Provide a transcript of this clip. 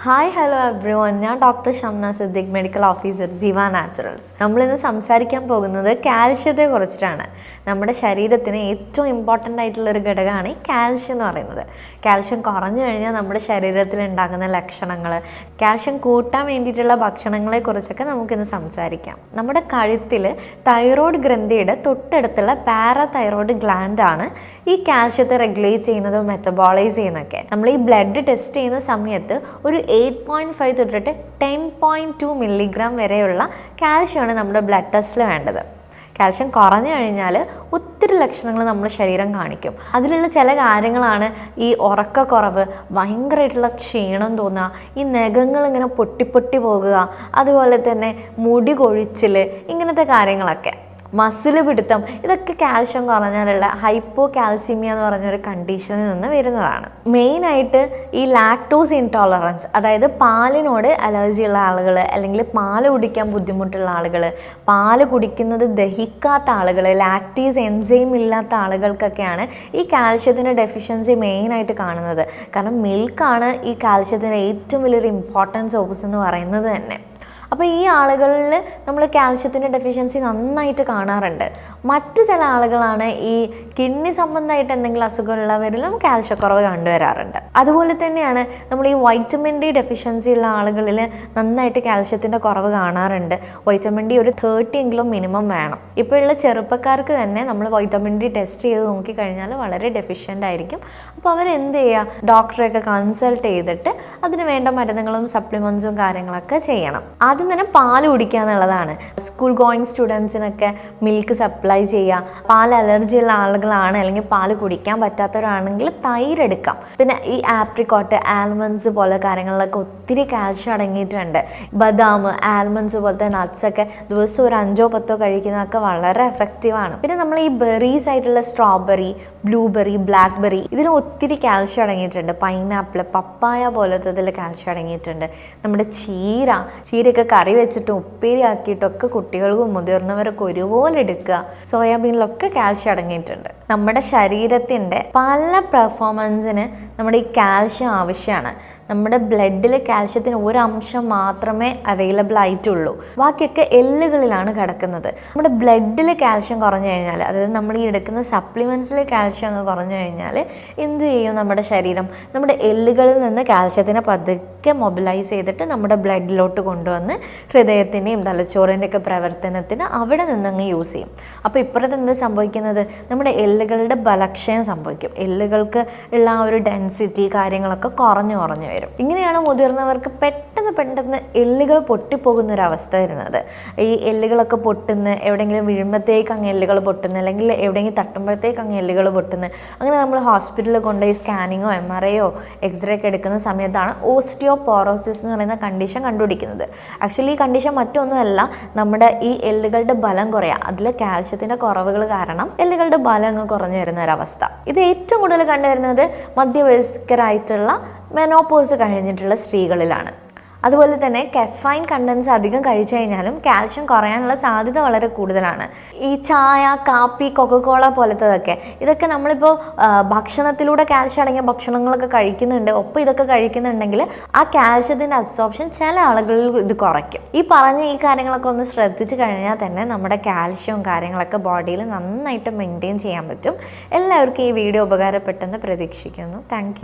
Hi hello everyone ഞാൻ doctor Shamna Siddique medical officer Jeeva naturals നമ്മളിന്ന് സംസാരിക്കാൻ പോകുന്നത് കാൽഷ്യത്തെ കുറിച്ചിട്ടാണ്. നമ്മുടെ ശരീരത്തിന് ഏറ്റവും ഇമ്പോർട്ടന്റ് ആയിട്ടുള്ള ഒരു ഘടകമാണ് ഈ കാൽഷ്യം എന്ന് പറയുന്നത്. കാൽഷ്യം കുറഞ്ഞു കഴിഞ്ഞാൽ നമ്മുടെ ശരീരത്തിൽ ഉണ്ടാകുന്ന ലക്ഷണങ്ങൾ കാൽഷ്യം കൂട്ടാൻ വേണ്ടിയിട്ടുള്ള ഭക്ഷണങ്ങളെ കുറിച്ചൊക്കെ നമുക്കിന്ന് സംസാരിക്കാം. നമ്മുടെ കഴുത്തിൽ തൈറോയ്ഡ് ഗ്രന്ഥിയുടെ തൊട്ടടുത്തുള്ള പാരതൈറോയ്ഡ് ഗ്ലാൻഡ് ആണ് ഈ കാൽഷ്യത്തെ റെഗുലേറ്റ് ചെയ്യുന്നതും മെറ്റബോളൈസ് ചെയ്യുന്നതൊക്കെ. നമ്മൾ ഈ ബ്ലഡ് ടെസ്റ്റ് ചെയ്യുന്ന സമയത്ത് ഒരു എയ്റ്റ് പോയിന്റ് ഫൈവ് തൊട്ടിട്ട് ടെൻ പോയിന്റ് ടു മില്ലിഗ്രാം വരെയുള്ള കാൽഷ്യമാണ് നമ്മുടെ ബ്ലഡ് ടെസ്റ്റിൽ വേണ്ടത്. കാൽഷ്യം കുറഞ്ഞു കഴിഞ്ഞാൽ ഒത്തിരി ലക്ഷണങ്ങൾ നമ്മുടെ ശരീരം കാണിക്കും. അതിലുള്ള ചില കാര്യങ്ങളാണ് ഈ ഉറക്കക്കുറവ് ഭയങ്കരമായിട്ടുള്ള ക്ഷീണം തോന്നുക ഈ നഖങ്ങൾ ഇങ്ങനെ പൊട്ടി പൊട്ടി പോകുക അതുപോലെ തന്നെ മുടി കൊഴിച്ചിൽ ഇങ്ങനത്തെ കാര്യങ്ങളൊക്കെ. മസിൽ പിടുത്തം ഇതൊക്കെ കാൽഷ്യം കുറഞ്ഞാലുള്ള ഹൈപ്പോ കാൽസ്യമിയ എന്ന് പറഞ്ഞൊരു കണ്ടീഷനിൽ നിന്ന് വരുന്നതാണ്. മെയിനായിട്ട് ഈ ലാക്ടോസ് ഇൻടോളറൻസ് അതായത് പാലിനോട് ഉള്ള ആളുകൾ അല്ലെങ്കിൽ പാൽ കുടിക്കാൻ ബുദ്ധിമുട്ടുള്ള ആളുകൾ പാൽ കുടിക്കുന്നത് ദഹിക്കാത്ത ആളുകൾ ലാക്ടീസ് എൻസൈം ഇല്ലാത്ത ആളുകൾക്കൊക്കെയാണ് ഈ കാൽഷ്യത്തിന്റെ ഡെഫിഷ്യൻസി മെയിനായിട്ട് കാണുന്നത്. കാരണം മിൽക്കാണ് ഈ കാൽഷ്യത്തിന്റെ ഏറ്റവും വലിയൊരു ഇമ്പോർട്ടൻസ് ഓഫീസ് എന്ന് പറയുന്നത് തന്നെ. അപ്പോൾ ഈ ആളുകളിൽ നമ്മൾ കാൽഷ്യത്തിന്റെ ഡെഫിഷ്യൻസി നന്നായിട്ട് കാണാറുണ്ട്. മറ്റു ചില ആളുകളാണ് ഈ കിഡ്നി സംബന്ധമായിട്ട് എന്തെങ്കിലും അസുഖമുള്ളവരിലും കാൽഷ്യക്കുറവ് കണ്ടുവരാറുണ്ട്. അതുപോലെ തന്നെയാണ് നമ്മൾ ഈ വൈറ്റമിൻ ഡി ഡെഫിഷ്യൻസി ഉള്ള ആളുകളിൽ നന്നായിട്ട് കാൽഷ്യത്തിന്റെ കുറവ് കാണാറുണ്ട്. വൈറ്റമിൻ ഡി ഒരു തേർട്ടി എങ്കിലും മിനിമം വേണം. ഇപ്പോൾ ഉള്ള ചെറുപ്പക്കാർക്ക് തന്നെ നമ്മൾ വൈറ്റമിൻ ഡി ടെസ്റ്റ് ചെയ്ത് നോക്കിക്കഴിഞ്ഞാൽ വളരെ ഡെഫിഷ്യന്റ് ആയിരിക്കും. അപ്പോൾ അവർ എന്ത് ചെയ്യുക ഡോക്ടറെയൊക്കെ കൺസൾട്ട് ചെയ്തിട്ട് അതിന് വേണ്ട മരുന്നുകളും സപ്ലിമെൻസും കാര്യങ്ങളൊക്കെ ചെയ്യണം. ആദ്യം തന്നെ പാൽ കുടിക്കുക എന്നുള്ളതാണ്. സ്കൂൾ ഗോയിങ് സ്റ്റുഡൻസിനൊക്കെ മിൽക്ക് സപ്ലൈ ചെയ്യുക. പാൽ അലർജി ഉള്ള ആളുകളാണ്. അല്ലെങ്കിൽ പാൽ കുടിക്കാൻ പറ്റാത്തവരാണെങ്കിൽ തൈര് എടുക്കാം. പിന്നെ ഈ ആപ്രിക്കോട്ട് ആൽമണ്ട്സ് പോലെ കാര്യങ്ങളിലൊക്കെ ഒത്തിരി കാൽഷ്യം അടങ്ങിയിട്ടുണ്ട്. ബദാം ആൽമണ്ട്സ് പോലത്തെ നട്ട്സൊക്കെ ദിവസം ഒരു അഞ്ചോ പത്തോ കഴിക്കുന്നതൊക്കെ വളരെ എഫക്റ്റീവാണ് പിന്നെ നമ്മൾ ഈ ബെറീസ് ആയിട്ടുള്ള സ്ട്രോബെറി ബ്ലൂബെറി ബ്ലാക്ക്ബെറി ഇതിൽ ഒത്തിരി കാൽഷ്യം അടങ്ങിയിട്ടുണ്ട്. പൈനാപ്പിൾ പപ്പായ പോലത്തെ ഇതിൽ കാൽഷ്യം അടങ്ങിയിട്ടുണ്ട്. നമ്മുടെ ചീര ചീരയൊക്കെ കറി വെച്ചിട്ടും ഉപ്പേരി ആക്കിയിട്ടൊക്കെ കുട്ടികൾക്കും മുതിർന്നവരൊക്കെ ഒരുപോലെ എടുക്കുക. സോയാബീനിലൊക്കെ കാൽഷ്യം അടങ്ങിയിട്ടുണ്ട്. നമ്മുടെ ശരീരത്തിന്റെ പല പെർഫോമൻസിന് നമ്മുടെ ഈ കാൽഷ്യം ആവശ്യമാണ്. നമ്മുടെ ബ്ലഡിൽ കാൽഷ്യത്തിന് ഒരു അംശം മാത്രമേ അവൈലബിൾ ആയിട്ടുള്ളൂ. ബാക്കിയൊക്കെ എല്ലുകളിലാണ് കിടക്കുന്നത്. നമ്മുടെ ബ്ലഡിൽ കാൽഷ്യം കുറഞ്ഞു കഴിഞ്ഞാൽ അതായത് നമ്മൾ ഈ എടുക്കുന്ന സപ്ലിമെന്റ്സിൽ കാൽഷ്യം അങ്ങ് കുറഞ്ഞു കഴിഞ്ഞാൽ എന്ത് ചെയ്യും നമ്മുടെ ശരീരം? നമ്മുടെ എല്ലുകളിൽ നിന്ന് കാൽഷ്യത്തിനെ പതുക്കെ മൊബിലൈസ് ചെയ്തിട്ട് നമ്മുടെ ബ്ലഡിലോട്ട് കൊണ്ടുവന്ന് ഹൃദയത്തിന്റെയും തലച്ചോറിന്റെ ഒക്കെ പ്രവർത്തനത്തിന് അവിടെ നിന്നങ്ങ് യൂസ് ചെയ്യും. അപ്പോൾ ഇപ്പുറത്ത് എന്ത് സംഭവിക്കുന്നത്? നമ്മുടെ എല്ലുകളുടെ ബലക്ഷയം സംഭവിക്കും. എല്ലുകൾക്ക് ഉള്ള ആ ഒരു ഡെൻസിറ്റി കാര്യങ്ങളൊക്കെ കുറഞ്ഞു കുറഞ്ഞു വരും. ഇങ്ങനെയാണ് മുതിർന്നവർക്ക് പെട്ടെന്ന് പെട്ടെന്ന് എല്ലുകൾ പൊട്ടിപ്പോകുന്ന ഒരു വരുന്നത്. ഈ എല്ലുകളൊക്കെ പൊട്ടുന്ന എവിടെയെങ്കിലും വീഴുമ്പോഴത്തേക്ക് അങ്ങ് എല്ലുകൾ പൊട്ടുന്ന അല്ലെങ്കിൽ എവിടെയെങ്കിലും തട്ടുമ്പോഴത്തേക്ക് അങ്ങ് എല്ലുകൾ പൊട്ടുന്ന അങ്ങനെ നമ്മൾ ഹോസ്പിറ്റലിൽ കൊണ്ടുപോയി സ്കാനിങ്ങോ എം ആർ ഐയോ എക്സ്റേ ഒക്കെ എടുക്കുന്ന സമയത്താണ് ഓസ്റ്റിയോപോറോസിസ് എന്ന് പറയുന്ന കണ്ടീഷൻ കണ്ടുപിടിക്കുന്നത്. ആക്ച്വലി ഈ കണ്ടീഷൻ മറ്റൊന്നുമല്ല നമ്മുടെ ഈ എല്ലുകളുടെ ബലം കുറയുക അതിൽ കാൽഷ്യത്തിന്റെ കുറവുകൾ കാരണം എല്ലുകളുടെ ബലം അങ്ങ് കുറഞ്ഞു വരുന്ന ഒരവസ്ഥ ഇത് ഏറ്റവും കൂടുതൽ കണ്ടുവരുന്നത് മധ്യവയസ്കരായിട്ടുള്ള മെനോപോസ് കഴിഞ്ഞിട്ടുള്ള സ്ത്രീകളിലാണ്. അതുപോലെ തന്നെ കെഫൈൻ കണ്ടൻസ് അധികം കഴിച്ചു കഴിഞ്ഞാലും കാൽഷ്യം കുറയാനുള്ള സാധ്യത വളരെ കൂടുതലാണ്. ഈ ചായ കാപ്പി കൊക്കക്കോള പോലത്തതൊക്കെ ഇതൊക്കെ നമ്മളിപ്പോൾ ഭക്ഷണത്തിലൂടെ കാൽഷ്യം അടങ്ങിയ ഭക്ഷണങ്ങളൊക്കെ കഴിക്കുന്നുണ്ട്. ഒപ്പം ഇതൊക്കെ കഴിക്കുന്നുണ്ടെങ്കിൽ ആ കാൽഷ്യത്തിന്റെ അബ്സോർപ്ഷൻ ചില ആളുകളിൽ ഇത് കുറയ്ക്കും. ഈ പറഞ്ഞ ഈ കാര്യങ്ങളൊക്കെ ഒന്ന് ശ്രദ്ധിച്ചു കഴിഞ്ഞാൽ തന്നെ നമ്മുടെ കാൽഷ്യവും കാര്യങ്ങളൊക്കെ ബോഡിയിൽ നന്നായിട്ട് മെയിന്റെയിൻ ചെയ്യാൻ പറ്റും. എല്ലാവർക്കും ഈ വീഡിയോ ഉപകാരപ്പെട്ടെന്ന് പ്രതീക്ഷിക്കുന്നു. താങ്ക്